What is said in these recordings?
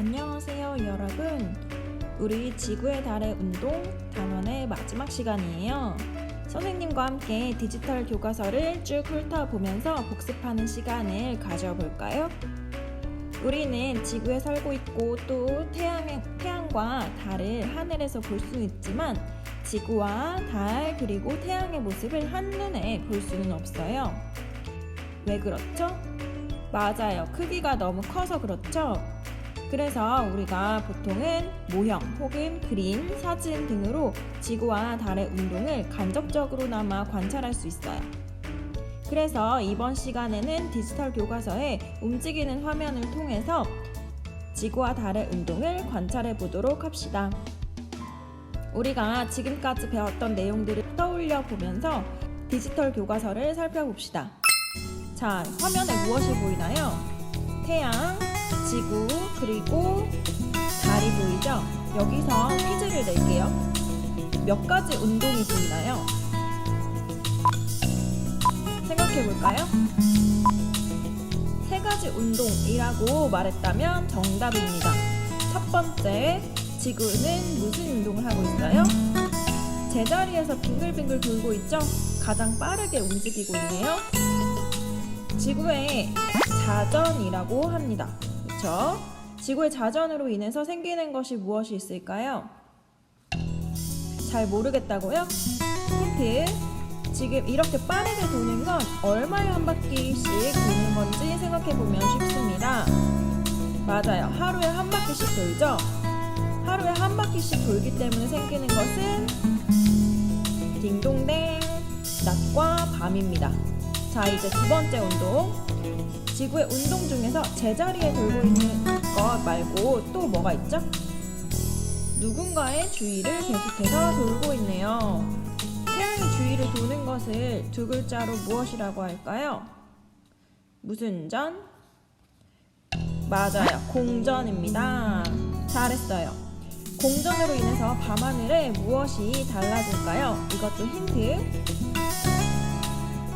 안녕하세요, 여러분. 우리 지구의 달의 운동 단원의 마지막 시간이에요. 선생님과 함께 디지털 교과서를 쭉 훑어보면서 복습하는 시간을 가져볼까요? 우리는 지구에 살고 있고 또 태양, 태양과 달을 하늘에서 볼 수는 있지만 지구와 달 그리고 태양의 모습을 한눈에 볼 수는 없어요. 왜 그렇죠? 맞아요. 크기가 너무 커서 그렇죠? 그래서 우리가 보통은 모형 혹은 그림, 사진 등으로 지구와 달의 운동을 간접적으로나마 관찰할 수 있어요. 그래서 이번 시간에는 디지털 교과서에 움직이는 화면을 통해서 지구와 달의 운동을 관찰해 보도록 합시다. 우리가 지금까지 배웠던 내용들을 떠올려 보면서 디지털 교과서를 살펴봅시다. 자, 화면에 무엇이 보이나요? 태양, 지구, 그리고 달이 보이죠? 여기서 퀴즈를 낼게요. 몇 가지 운동이 보이나요? 생각해 볼까요? 세 가지 운동이라고 말했다면 정답입니다. 첫 번째, 지구는 무슨 운동을 하고 있어요? 제자리에서 빙글빙글 돌고 있죠? 가장 빠르게 움직이고 있네요. 지구의 자전이라고 합니다. 그렇죠? 지구의 자전으로 인해서 생기는 것이 무엇이 있을까요? 잘 모르겠다고요? 힌트. 지금 이렇게 빠르게 도는 건 얼마에 한 바퀴씩 도는 건지 생각해 보면 쉽습니다. 맞아요. 하루에 한 바퀴씩 돌죠? 하루에 한 바퀴씩 돌기 때문에 생기는 것은 딩동댕 낮과 밤입니다. 자, 이제 두 번째 운동. 지구의 운동 중에서 제자리에 돌고 있는 것 말고 또 뭐가 있죠? 누군가의 주위를 계속해서 돌고 있네요. 태양이 주위를 도는 것을 두 글자로 무엇이라고 할까요? 무슨 전? 맞아요. 공전입니다. 잘했어요. 공전으로 인해서 밤하늘에 무엇이 달라질까요? 이것도 힌트.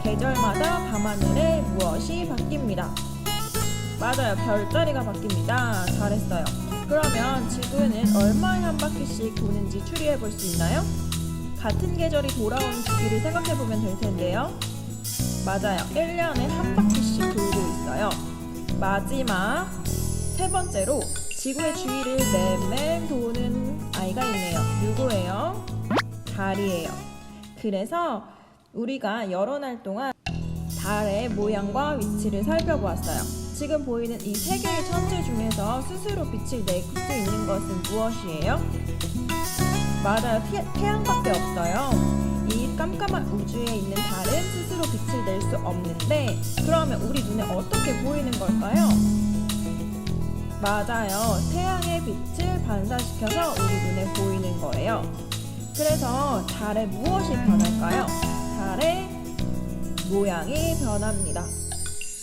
계절마다 밤하늘에 무엇이 바뀝니다. 맞아요. 별자리가 바뀝니다. 잘했어요. 그러면 지구는 얼마에 한 바퀴씩 도는지 추리해 볼 수 있나요? 같은 계절이 돌아오는 주기를 생각해 보면 될 텐데요. 맞아요. 1년에 한 바퀴씩 돌고 있어요. 마지막 세 번째로 지구의 주위를 맴맴 도는 아이가 있네요. 누구예요? 달이에요. 그래서 우리가 여러 날 동안 달의 모양과 위치를 살펴보았어요. 지금 보이는 이 세 개의 천체 중에서 스스로 빛을 낼 수 있는 것은 무엇이에요? 맞아요. 태, 태양밖에 없어요. 이 깜깜한 우주에 있는 달은 스스로 빛을 낼 수 없는데 그러면 우리 눈에 어떻게 보이는 걸까요? 맞아요. 태양의 빛을 반사시켜서 우리 눈에 보이는 거예요. 그래서 달에 무엇이 변할까요? 달의 모양이 변합니다.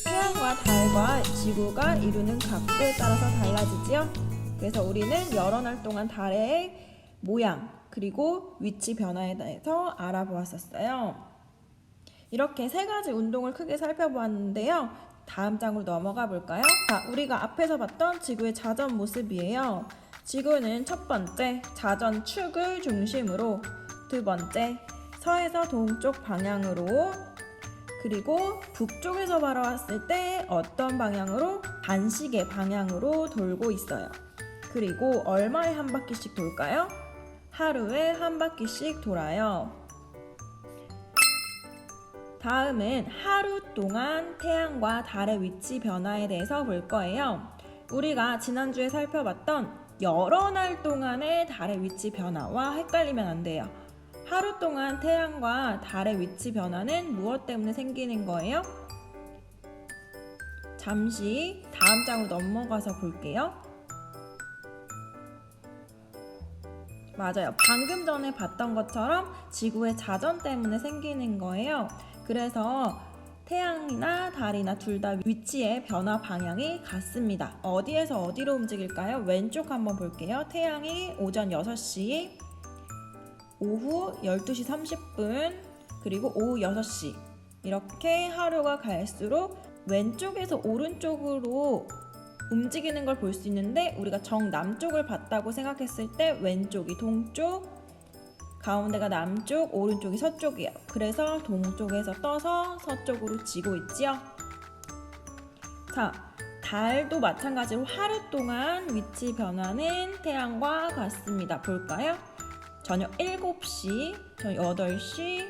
태양과 달과 지구가 이루는 각도에 따라서 달라지지요. 그래서 우리는 여러 날 동안 달의 모양 그리고 위치 변화에 대해서 알아보았었어요. 이렇게 세 가지 운동을 크게 살펴보았는데요. 다음 장으로 넘어가 볼까요? 자, 우리가 앞에서 봤던 지구의 자전 모습이에요. 지구는 첫 번째 자전 축을 중심으로 두 번째 서에서 동쪽 방향으로 그리고 북쪽에서 바라봤을 때 어떤 방향으로 반시계 방향으로 돌고 있어요. 그리고 얼마에 한 바퀴씩 돌까요? 하루에 한 바퀴씩 돌아요. 다음은 하루 동안 태양과 달의 위치 변화에 대해서 볼 거예요. 우리가 지난주에 살펴봤던 여러 날 동안의 달의 위치 변화와 헷갈리면 안 돼요. 하루 동안 태양과 달의 위치 변화는 무엇 때문에 생기는 거예요? 잠시 다음 장으로 넘어가서 볼게요. 맞아요. 방금 전에 봤던 것처럼 지구의 자전 때문에 생기는 거예요. 그래서 태양이나 달이나 둘 다 위치의 변화 방향이 같습니다. 어디에서 어디로 움직일까요? 왼쪽 한번 볼게요. 태양이 오전 6시, 오후 12시 30분, 그리고 오후 6시. 이렇게 하루가 갈수록 왼쪽에서 오른쪽으로 움직이는 걸 볼 수 있는데 우리가 정남쪽을 봤다고 생각했을 때 왼쪽이 동쪽, 가운데가 남쪽, 오른쪽이 서쪽이에요. 그래서 동쪽에서 떠서 서쪽으로 지고 있지요. 자, 달도 마찬가지로 하루 동안 위치 변화는 태양과 같습니다. 볼까요? 저녁 7시, 저녁 8시,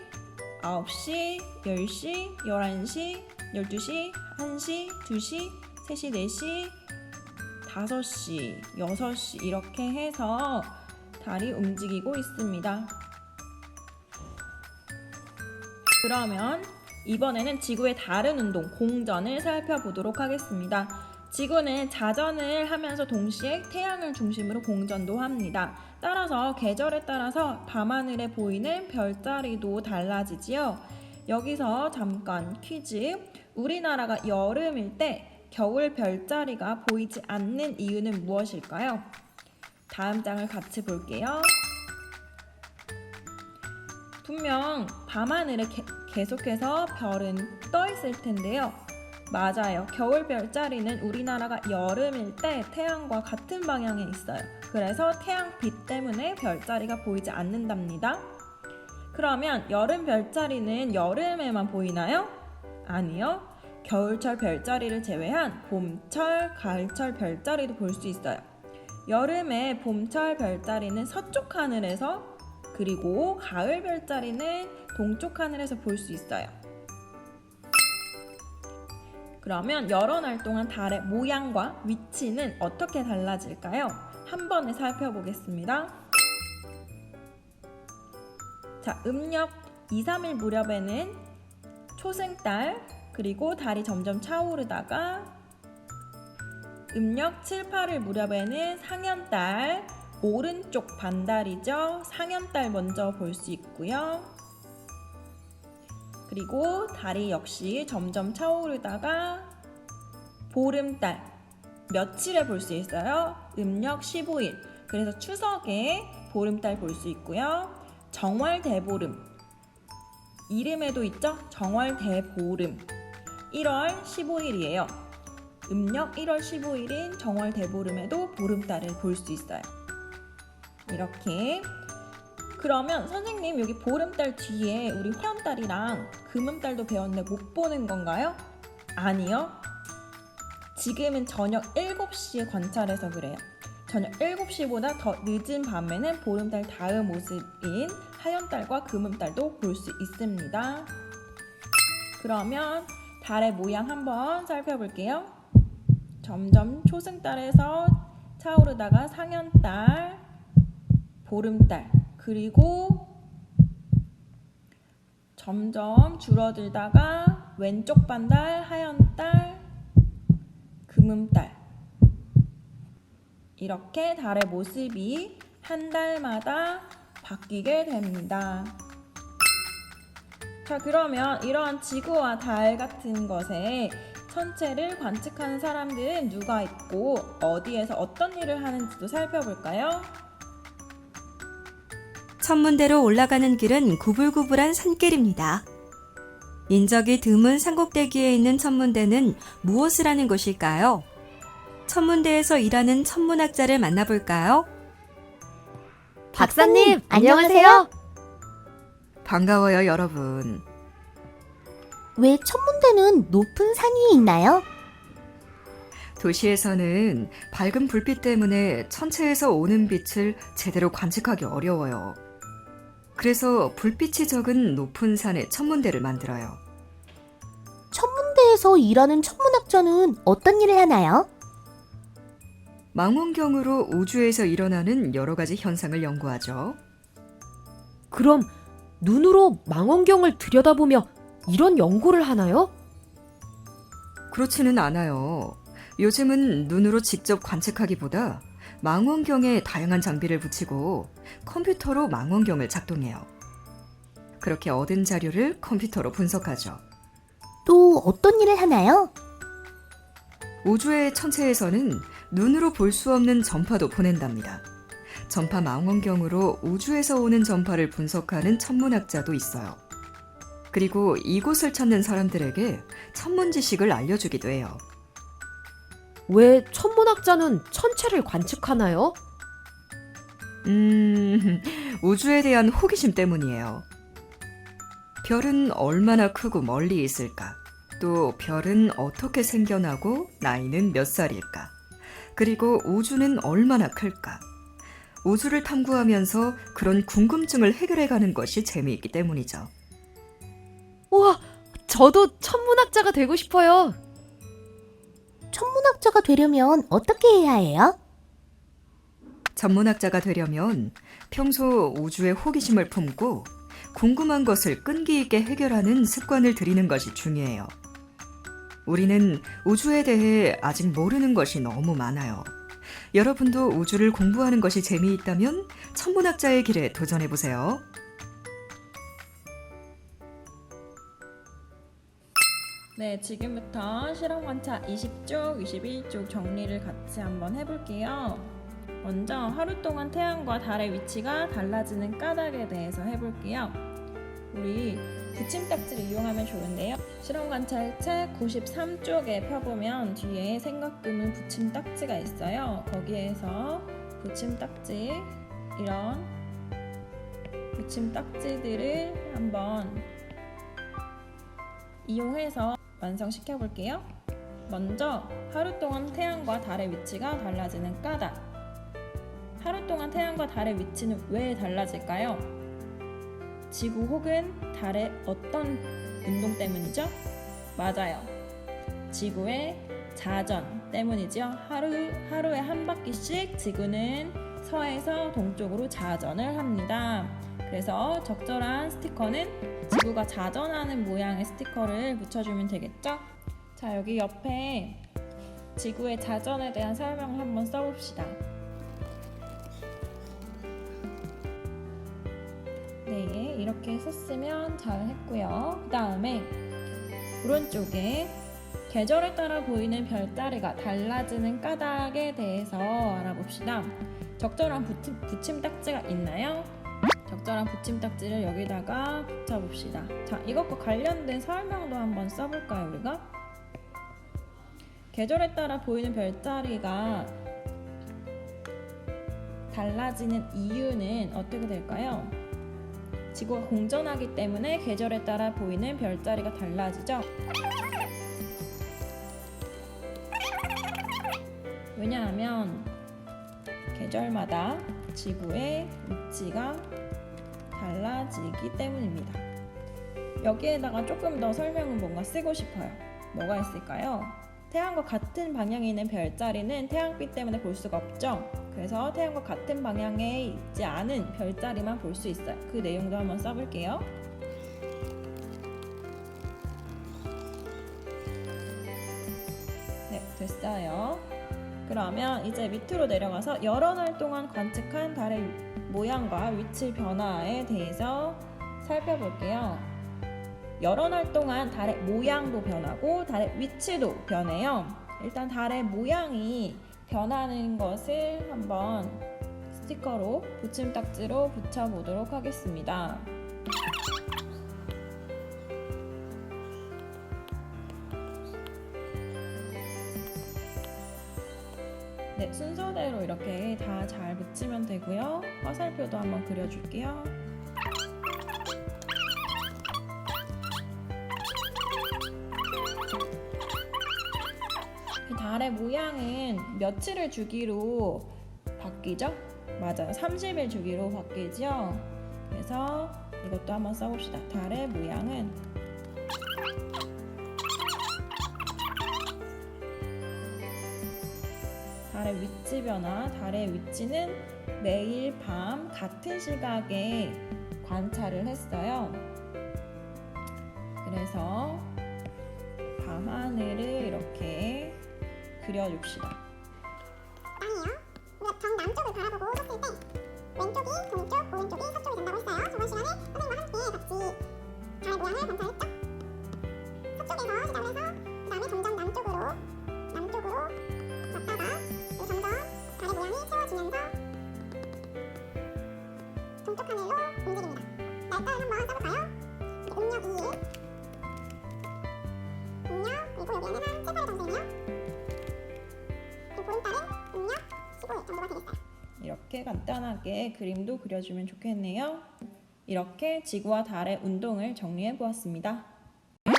9시, 10시, 11시, 12시, 1시, 2시, 3시, 4시, 5시, 6시 이렇게 해서 달이 움직이고 있습니다. 그러면 이번에는 지구의 다른 운동, 공전을 살펴보도록 하겠습니다. 지구는 자전을 하면서 동시에 태양을 중심으로 공전도 합니다. 따라서 계절에 따라서 밤하늘에 보이는 별자리도 달라지지요. 여기서 잠깐 퀴즈. 우리나라가 여름일 때 겨울 별자리가 보이지 않는 이유는 무엇일까요? 다음 장을 같이 볼게요. 분명 밤하늘에 게- 계속해서 별은 떠 있을 텐데요. 맞아요. 겨울 별자리는 우리나라가 여름일 때 태양과 같은 방향에 있어요. 그래서 태양빛 때문에 별자리가 보이지 않는답니다. 그러면 여름 별자리는 여름에만 보이나요? 아니요. 겨울철 별자리를 제외한 봄철, 가을철 별자리도 볼 수 있어요. 여름에 봄철 별자리는 서쪽 하늘에서 그리고 가을 별자리는 동쪽 하늘에서 볼 수 있어요. 그러면 여러 날 동안 달의 모양과 위치는 어떻게 달라질까요? 한 번에 살펴보겠습니다. 자, 음력 2, 3일 무렵에는 초승달, 그리고 달이 점점 차오르다가 음력 7, 8일 무렵에는 상현달, 오른쪽 반달이죠. 상현달 먼저 볼 수 있고요. 그리고 달이 역시 점점 차오르다가 보름달 며칠에 볼 수 있어요? 음력 15일. 그래서 추석에 보름달 볼 수 있고요. 정월 대보름. 이름에도 있죠? 정월 대보름. 1월 15일이에요. 음력 1월 15일인 정월 대보름에도 보름달을 볼 수 있어요. 이렇게 그러면 선생님 여기 보름달 뒤에 우리 화연달이랑 금음달도 배웠는데 못 보는 건가요? 아니요. 지금은 저녁 7시에 관찰해서 그래요. 저녁 7시보다 더 늦은 밤에는 보름달 다음 모습인 하연달과 금음달도 볼 수 있습니다. 그러면 달의 모양 한번 살펴볼게요. 점점 초승달에서 차오르다가 상현달, 보름달, 그리고 점점 줄어들다가 왼쪽 반달, 하얀달, 금음달. 이렇게 달의 모습이 한 달마다 바뀌게 됩니다. 자, 그러면 이러한 지구와 달 같은 것에 천체를 관측하는 사람들은 누가 있고 어디에서 어떤 일을 하는지도 살펴볼까요? 천문대로 올라가는 길은 구불구불한 산길입니다. 인적이 드문 산꼭대기에 있는 천문대는 무엇을 하는 곳일까요? 천문대에서 일하는 천문학자를 만나볼까요? 박사님, 안녕하세요. 반가워요, 여러분. 왜 천문대는 높은 산 위에 있나요? 도시에서는 밝은 불빛 때문에 천체에서 오는 빛을 제대로 관측하기 어려워요. 그래서 불빛이 적은 높은 산에 천문대를 만들어요. 천문대에서 일하는 천문학자는 어떤 일을 하나요? 망원경으로 우주에서 일어나는 여러 가지 현상을 연구하죠. 그럼 눈으로 망원경을 들여다보며 이런 연구를 하나요? 그렇지는 않아요. 요즘은 눈으로 직접 관측하기보다 망원경에 다양한 장비를 붙이고 컴퓨터로 망원경을 작동해요. 그렇게 얻은 자료를 컴퓨터로 분석하죠. 또 어떤 일을 하나요? 우주의 천체에서는 눈으로 볼 수 없는 전파도 보낸답니다. 전파 망원경으로 우주에서 오는 전파를 분석하는 천문학자도 있어요. 그리고 이곳을 찾는 사람들에게 천문 지식을 알려주기도 해요. 왜 천문학자는 천체를 관측하나요? 음, 우주에 대한 호기심 때문이에요. 별은 얼마나 크고 멀리 있을까? 또 별은 어떻게 생겨나고 나이는 몇 살일까? 그리고 우주는 얼마나 클까? 우주를 탐구하면서 그런 궁금증을 해결해가는 것이 재미있기 때문이죠. 우와, 저도 천문학자가 되고 싶어요. 천문학자가 되려면 어떻게 해야 해요? 전문학자가 되려면 평소 우주에 호기심을 품고 궁금한 것을 끈기 있게 해결하는 습관을 들이는 것이 중요해요. 우리는 우주에 대해 아직 모르는 것이 너무 많아요. 여러분도 우주를 공부하는 것이 재미있다면 천문학자의 길에 도전해 보세요. 네, 지금부터 실험 관찰 20쪽, 21쪽 정리를 같이 한번 해볼게요. 먼저 하루 동안 태양과 달의 위치가 달라지는 까닭에 대해서 해볼게요. 우리 붙임 딱지를 이용하면 좋은데요. 실험 관찰 책 93쪽에 펴보면 뒤에 생각금은 붙임 딱지가 있어요. 거기에서 붙임 딱지 이런 붙임 딱지들을 한번 이용해서 완성시켜 볼게요. 먼저 하루 동안 태양과 달의 위치가 달라지는 까닭. 하루 동안 태양과 달의 위치는 왜 달라질까요? 지구 혹은 달의 어떤 운동 때문이죠? 맞아요. 지구의 자전 때문이죠. 하루 하루에 한 바퀴씩 지구는 서에서 동쪽으로 자전을 합니다. 그래서 적절한 스티커는 지구가 자전하는 모양의 스티커를 붙여주면 되겠죠? 자, 여기 옆에 지구의 자전에 대한 설명을 한번 써봅시다. 네, 이렇게 썼으면 잘 했고요. 그 다음에 오른쪽에 계절에 따라 보이는 별자리가 달라지는 까닭에 대해서 알아봅시다. 적절한 붙임, 붙임 딱지가 있나요? 적절한 붙임딱지를 여기다가 붙여봅시다. 자, 이것과 관련된 설명도 한번 써볼까요, 우리가? 계절에 따라 보이는 별자리가 달라지는 이유는 어떻게 될까요? 지구가 공전하기 때문에 계절에 따라 보이는 별자리가 달라지죠. 왜냐하면 계절마다 지구의 위치가 달라지기 때문입니다. 여기에다가 조금 더 설명은 뭔가 쓰고 싶어요. 뭐가 있을까요? 태양과 같은 방향에 있는 별자리는 태양빛 때문에 볼 수가 없죠. 그래서 태양과 같은 방향에 있지 않은 별자리만 볼 수 있어요. 그 내용도 한번 써볼게요. 네, 됐어요. 그러면 이제 밑으로 내려가서 여러 날 동안 관측한 달의 모양과 위치 변화에 대해서 살펴볼게요. 여러 날 동안 달의 모양도 변하고 달의 위치도 변해요. 일단 달의 모양이 변하는 것을 한번 스티커로 붙임딱지로 붙여보도록 하겠습니다. 네, 순서대로 이렇게 다 잘 붙이면 되고요. 화살표도 한번 그려줄게요. 이 달의 모양은 며칠을 주기로 바뀌죠? 맞아요. 30일 주기로 바뀌죠? 그래서 이것도 한번 써봅시다. 달의 모양은 위치 변화, 달의 위치는 매일 밤 같은 시각에 관찰을 했어요. 그래서 밤하늘을 이렇게 그려줍시다. 모양을 관찰했죠. 서쪽에서 시작을 해서 그 다음에 점점 남쪽으로 남쪽으로 펼치면서 동쪽 하늘로 움직입니다. 날짜를 한번 써볼까요? 음력 2일 음력 그리고 여기 안에서 세살의 전생이요 그리고 보름달은 음력 15일 정도가 되겠어요. 이렇게 간단하게 그림도 그려주면 좋겠네요. 이렇게 지구와 달의 운동을 정리해 보았습니다.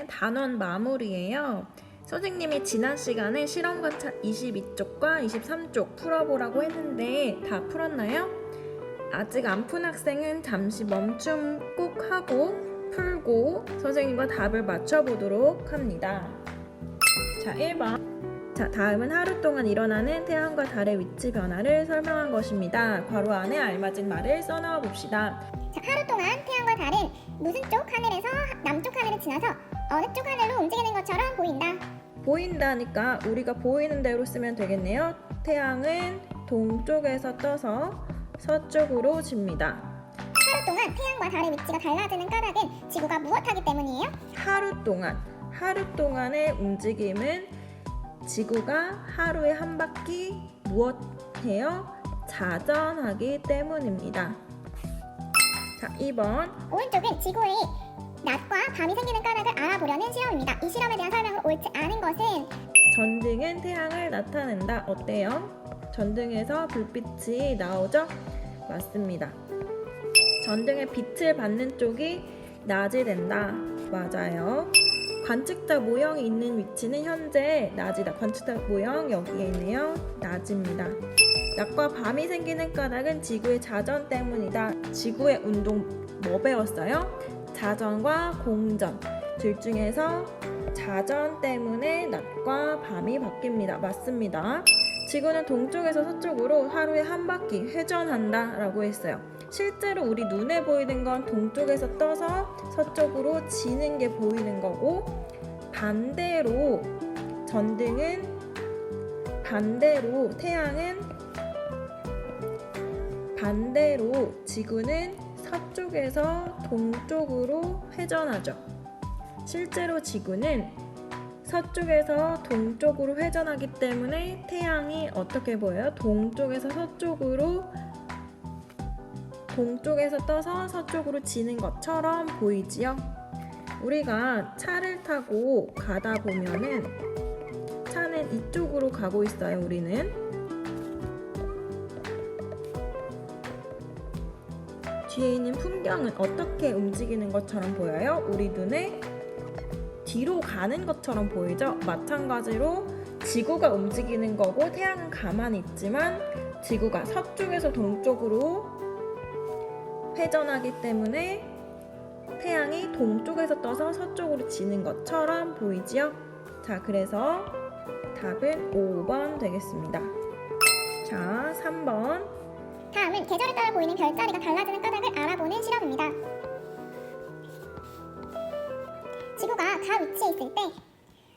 단원 마무리예요. 선생님이 지난 시간에 실험 관찰 22쪽과 23쪽 풀어보라고 했는데 다 풀었나요? 아직 안 푼 학생은 잠시 멈춤 꼭 하고 풀고 선생님과 답을 맞춰보도록 합니다. 자, 1번. 자, 다음은 하루 동안 일어나는 태양과 달의 위치 변화를 설명한 것입니다. 괄호 안에 알맞은 말을 써넣어 봅시다. 자, 하루 동안 태양과 달은 무슨 쪽 하늘에서 남쪽 하늘을 지나서 어느 쪽 하늘로 움직이는 것처럼 보인다. 보인다니까 우리가 보이는 대로 쓰면 되겠네요. 태양은 동쪽에서 떠서 서쪽으로 집니다. 하루 동안 태양과 달의 위치가 달라지는 까닭은 지구가 무엇하기 때문이에요? 하루 동안 하루 동안의 움직임은 지구가 하루에 한 바퀴 무엇해요? 자전하기 때문입니다. 자, 2번 오른쪽은 지구의 낮과 밤이 생기는 까닭을 알아보려는 실험입니다. 이 실험에 대한 설명으로 옳지 않은 것은 전등은 태양을 나타낸다. 어때요? 전등에서 불빛이 나오죠? 맞습니다. 전등의 빛을 받는 쪽이 낮이 된다. 맞아요. 관측자 모형이 있는 위치는 현재 낮이다. 관측자 모형 여기에 있네요. 낮입니다. 낮과 밤이 생기는 까닭은 지구의 자전 때문이다. 지구의 운동 뭐 배웠어요? 자전과 공전. 둘 중에서 자전 때문에 낮과 밤이 바뀝니다. 맞습니다. 지구는 동쪽에서 서쪽으로 하루에 한 바퀴 회전한다 라고 했어요. 실제로 우리 눈에 보이는 건 동쪽에서 떠서 서쪽으로 지는 게 보이는 거고 반대로 전등은 반대로 태양은 반대로 지구는 서쪽에서 동쪽으로 회전하죠. 실제로 지구는 서쪽에서 동쪽으로 회전하기 때문에 태양이 어떻게 보여요? 동쪽에서 서쪽으로 동쪽에서 떠서 서쪽으로 지는 것처럼 보이지요? 우리가 차를 타고 가다 보면은 차는 이쪽으로 가고 있어요, 우리는. 뒤에 있는 풍경은 어떻게 움직이는 것처럼 보여요? 우리 눈에 뒤로 가는 것처럼 보이죠? 마찬가지로 지구가 움직이는 거고 태양은 가만히 있지만 지구가 서쪽에서 동쪽으로 회전하기 때문에 태양이 동쪽에서 떠서 서쪽으로 지는 것처럼 보이지요? 자, 그래서 답은 5번 되겠습니다. 자, 3번. 다음은 계절에 따라 보이는 별자리가 달라지는 까닭을 알아보는 실험입니다. 지구가 가 위치에 있을 때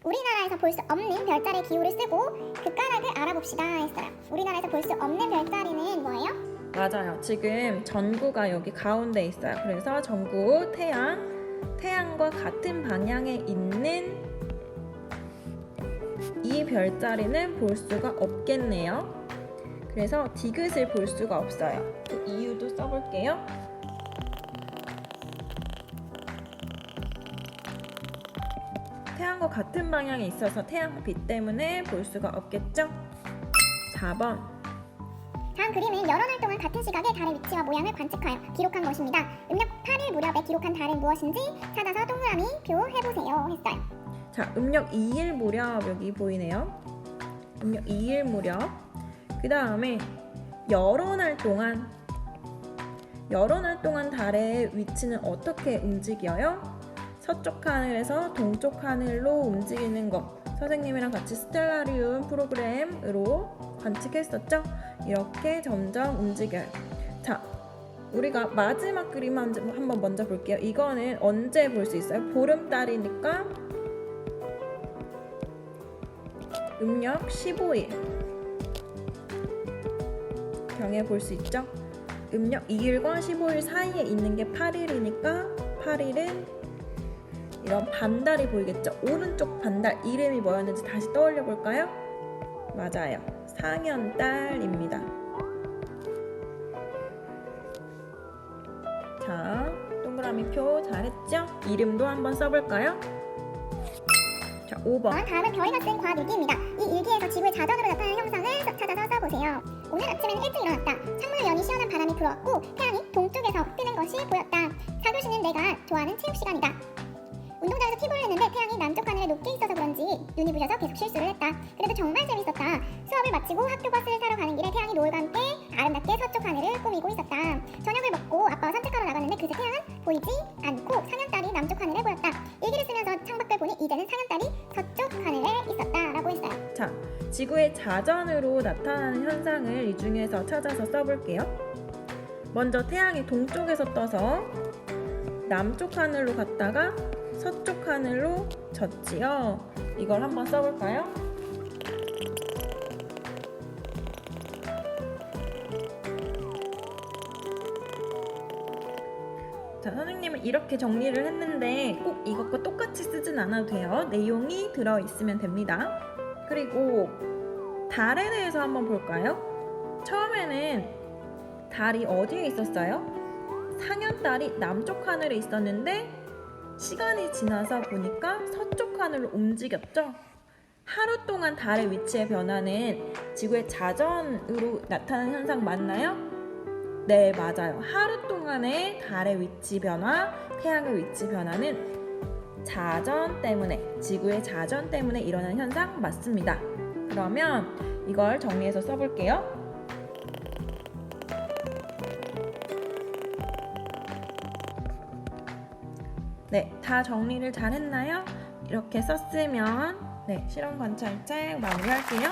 우리나라에서 볼 수 없는 별자리 기호를 쓰고 그 까닭을 알아봅시다 했어요. 우리나라에서 볼 수 없는 별자리는 뭐예요? 맞아요. 지금 전구가 여기 가운데 있어요. 그래서 전구 태양, 태양과 같은 방향에 있는 이 별자리는 볼 수가 없겠네요. 그래서 디귿을 볼 수가 없어요. 그 이유도 써볼게요. 태양과 같은 방향에 있어서 태양빛 때문에 볼 수가 없겠죠? 4번. 다음 그림은 여러 날 동안 같은 시각에 달의 위치와 모양을 관측하여 기록한 것입니다. 음력 8일 무렵에 기록한 달은 무엇인지 찾아서 동그라미 표 해보세요 했어요. 자, 음력 2일 무렵 여기 보이네요. 음력 2일 무렵. 그 다음에 여러 날 동안 여러 날 동안 달의 위치는 어떻게 움직여요? 서쪽 하늘에서 동쪽 하늘로 움직이는 것. 선생님이랑 같이 스텔라리움 프로그램으로 관측했었죠? 이렇게 점점 움직여요. 자, 우리가 마지막 그림 한- 한번 먼저 볼게요. 이거는 언제 볼 수 있어요? 보름달이니까 음력 15일 경에 볼 수 있죠? 음력 2일과 15일 사이에 있는 게 8일이니까 8일은 이런 반달이 보이겠죠? 오른쪽 반달 이름이 뭐였는지 다시 떠올려 볼까요? 맞아요. 상현달입니다. 자, 동그라미 표 잘했죠? 이름도 한번 써볼까요? 자, 5번. 다음은 별이가 쓴 과학 일기입니다. 이 일기에서 지구의 자전으로 나타나는 형상을 써- 찾아서 써보세요. 오늘 아침에는 일찍 일어났다. 창문을 여니 시원한 바람이 불어왔고 태양이 동쪽에서 뜨는 것이 보였다. 4교시는 내가 좋아하는 체육 시간이다. 운동장에서 피구를 했는데 태양이 남쪽 하늘에 높게 있어서 그런지 눈이 부셔서 계속 실수를 했다. 그래도 정말 재밌었다. 수업을 마치고 학교 버스를 타러 가는 길에 태양이 노을과 함께 아름답게 서쪽 하늘을 꾸미고 있었다. 저녁을 먹고 아빠와 산책하러 나갔는데 그새 태양은 보이지 않고 상현달이 남쪽 하늘에 보였다. 일기를 쓰면서 창밖을 보니 이제는 상현달이 서쪽 하늘에 있었다라고 했어요. 자, 지구의 자전으로 나타나는 현상을 이 중에서 찾아서 써볼게요. 먼저 태양이 동쪽에서 떠서 남쪽 하늘로 갔다가 서쪽 하늘로 졌지요. 이걸 한번 써볼까요? 자, 선생님은 이렇게 정리를 했는데 꼭 이것과 똑같이 쓰진 않아도 돼요. 내용이 들어있으면 됩니다. 그리고 달에 대해서 한번 볼까요? 처음에는 달이 어디에 있었어요? 상현달이 남쪽 하늘에 있었는데 시간이 지나서 보니까 서쪽 하늘로 움직였죠? 하루 동안 달의 위치의 변화는 지구의 자전으로 나타나는 현상 맞나요? 네, 맞아요. 하루 동안의 달의 위치 변화, 태양의 위치 변화는 자전 때문에, 지구의 자전 때문에 일어나는 현상 맞습니다. 그러면 이걸 정리해서 써볼게요. 네, 다 정리를 잘 했나요? 이렇게 썼으면, 네, 실험 관찰책 마무리할게요.